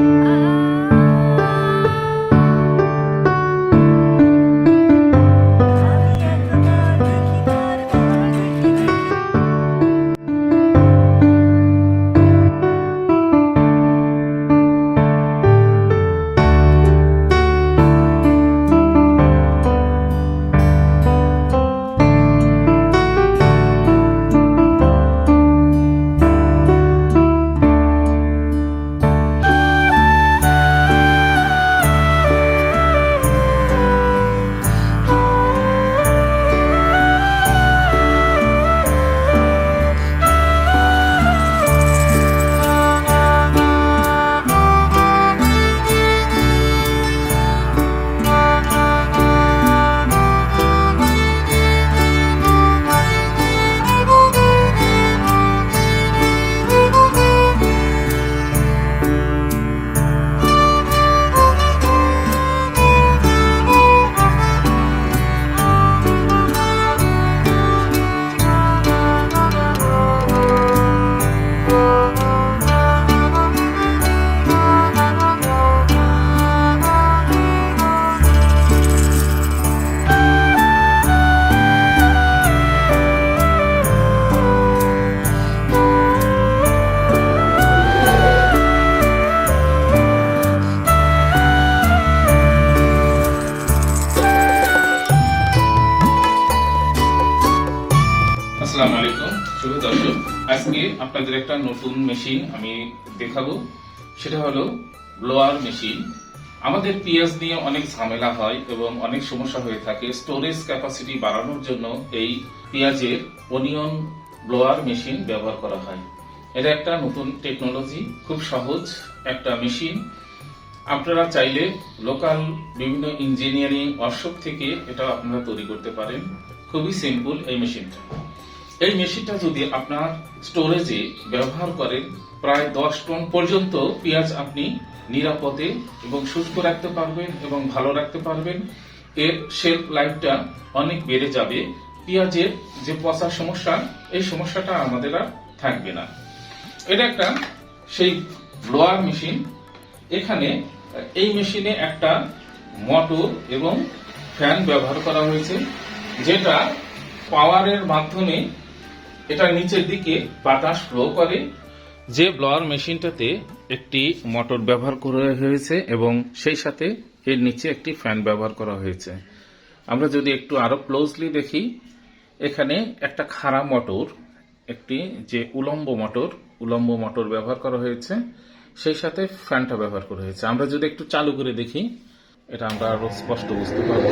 I আসসালামু আলাইকুম। শুভ দর্শক। আজকে আপনাদের একটা নতুন মেশিন আমি দেখাবো। সেটা হলো ব্লোয়ার মেশিন আমাদের পিএস নিয়ে অনেক ঝামেলা হয় এবং অনেক সমস্যা হয়ে থাকে। স্টোরেজ ক্যাপাসিটি বাড়ানোর জন্য এই পেঁয়াজের অনিয়ন ব্লোয়ার মেশিন ব্যবহার করা হয়। এটা একটা নতুন টেকনোলজি খুব সহজ একটা মেশিন আপনারা চাইলে লোকাল বিভিন্ন ইঞ্জিনিয়ারিং ওয়ার্কশপ থেকে এটা আপনারা তৈরি করতে পারেন। খুবই সিম্পল এই মেশিনটা এই মেশিনটা যদি আপনার স্টোরেজে ব্যবহার করেন, প্রায় দশ টন পর্যন্ত পেঁয়াজ আপনি নিরাপদে এবং সুস্থ রাখতে পারবেন এবং ভালো রাখতে পারবেন। এর শেলফ লাইফটা অনেক বেড়ে যাবে। পেঁয়াজের যে পচা সমস্যা, এই সমস্যাটা আমাদের আর থাকবে না। এটা একটা সেই ব্লোয়ার মেশিন এখানে এই মেশিনে একটা মোটর এবং ফ্যান ব্যবহার করা হয়েছে, যেটা পাওয়ারের মাধ্যমে এটা নিচের দিকে বাতাস ফ্লো করে। যে ব্লোয়ার মেশিনটাতে একটি মোটর ব্যবহার করা হয়েছে এবং সেই সাথে এর নিচে একটি ফ্যান ব্যবহার করা হয়েছে। আমরা যদি একটু আরও ক্লোজলি দেখি, এখানে একটা খাড়া মোটর একটি যে উলম্ব মোটর উলম্ব মোটর ব্যবহার করা হয়েছে, সেই সাথে ফ্যানটা ব্যবহার করা হয়েছে। আমরা যদি একটু চালু করে দেখি, এটা আমরা আরও স্পষ্ট বুঝতে পারব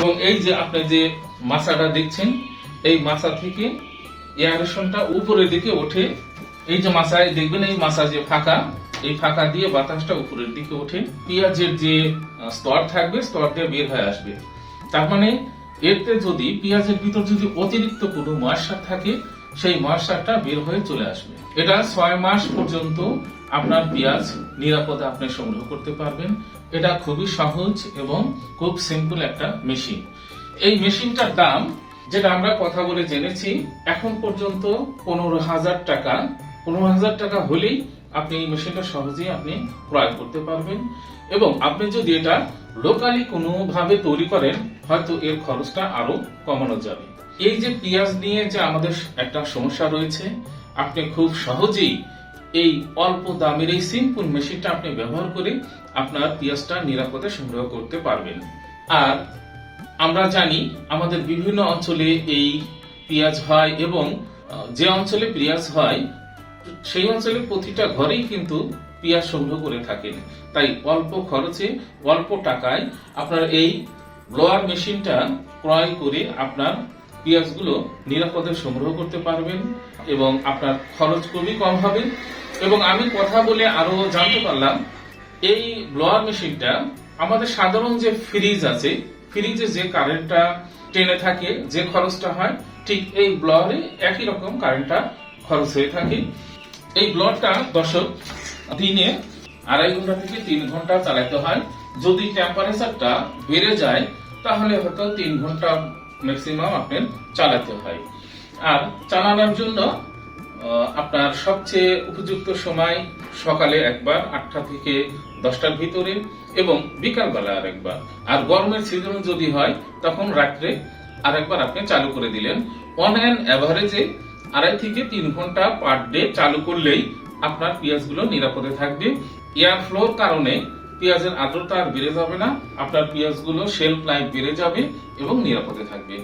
এবং এই যে আপনি যে মাছাটা দেখছেন, এই মাছা থেকে এয়ারেশনটা উপরের দিকে ওঠে। এই যে মাছায়, দেখবেন এই মাছা যে ফাঁকা, এই ফাঁকা দিয়ে বাতাসটা উপরের দিকে ওঠে। পেঁয়াজের যে স্তর থাকবে, স্তর দিয়ে বের হয়ে আসবে। তার মানে এতে যদি পেঁয়াজের ভিতর যদি অতিরিক্ত কোনো ময়সার থাকে, সেই ময়সারটা বের হয়ে চলে আসবে। এটা ছয় মাস পর্যন্ত আপনার পেঁয়াজ নিরাপদে আপনি সংগ্রহ করতে পারবেন। এটা খুবই সহজ এবং খুব সিম্পল একটা মেশিন এই মেশিনটার দাম, যেটা আমরা কথা বলে জেনেছি, এখন পর্যন্ত পনেরো হাজার টাকা। পনেরো হাজার টাকা হলেই আপনি এই মেশিনটা সহজেই আপনি ক্রয় করতে পারবেন। এবং আপনি যদি এটা লোকালি কোনোভাবে তৈরি করেন, হয়তো এর খরচটা আরও কমানো যাবে। এই যে পেঁয়াজ নিয়ে যে আমাদের একটা সমস্যা রয়েছে, আপনি খুব সহজেই এই অল্প দামের এই সিম্পল মেশিনটা আপনি ব্যবহার করে আপনার পেঁয়াজটা নিরাপদে সংগ্রহ করতে পারবেন। আর আমরা জানি আমাদের বিভিন্ন অঞ্চলে এই পেঁয়াজ হয় এবং যে অঞ্চলে পিঁয়াজ হয়, সেই অঞ্চলে প্রতিটা ঘরেই কিন্তু পেঁয়াজ সংগ্রহ করে থাকেন। তাই অল্প খরচে, অল্প টাকায় আপনার এই ব্লোয়ার মেশিনটা ক্রয় করে আপনার পেঁয়াজগুলো নিরাপদে সংগ্রহ করতে পারবেন এবং আপনার খরচ খুবই কম হবে। এবং আমি কথা বলে আরও জানতে পারলাম, এই ব্লোয়ার মেশিনটা আমাদের সাধারণ যে ফ্রিজ আছে, ফ্রিজে যে কারেন্টটা টেনে থাকে, যে খরচটা হয়, ঠিক এই ব্লোয়ারে একই রকম কারেন্টটা খরচ হয়ে থাকে। এই ব্লোয়ারটা দর্শক, দিনে আড়াই ঘণ্টা থেকে তিন ঘণ্টা চালাতে হয়। যদি টেম্পারেচারটা বেড়ে যায়, তাহলে হয়তো তিন ঘণ্টা ম্যাক্সিমাম আপনার চালাতে হয়। আর চালানোর জন্য আপনার সবচেয়ে উপযুক্ত সময় সকালে একবার, আটটা থেকে দশটার ভিতরে এবং বিকালবেলা আর একবার আর গরমের সিজন যদি হয়, তখন রাত্রে আরেকবার আপনি চালু করে দিলেন। অন অ্যান অ্যাভারেজে আড়াই থেকে তিন ঘণ্টা পার ডে চালু করলেই আপনার পেঁয়াজগুলো নিরাপদে থাকবে। এয়ার ফ্লোর কারণে পেঁয়াজের আর্দ্রতা আর বেড়ে যাবে না। আপনার পেঁয়াজগুলো শেলফ লাইফ বেড়ে যাবে এবং নিরাপদে থাকবে।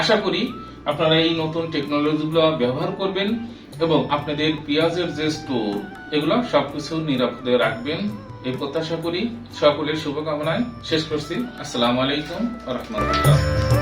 আশা করি আপনারা এই নতুন টেকনোলজিগুলো ব্যবহার করবেন এবং আপনাদের পেঁয়াজের যে স্টোর এগুলো সবকিছু নিরাপদে রাখবেন। এই প্রত্যাশা করি সকলের শুভকামনায় শেষ করছি। আসসালামু আলাইকুম রহমতুল্লাহ।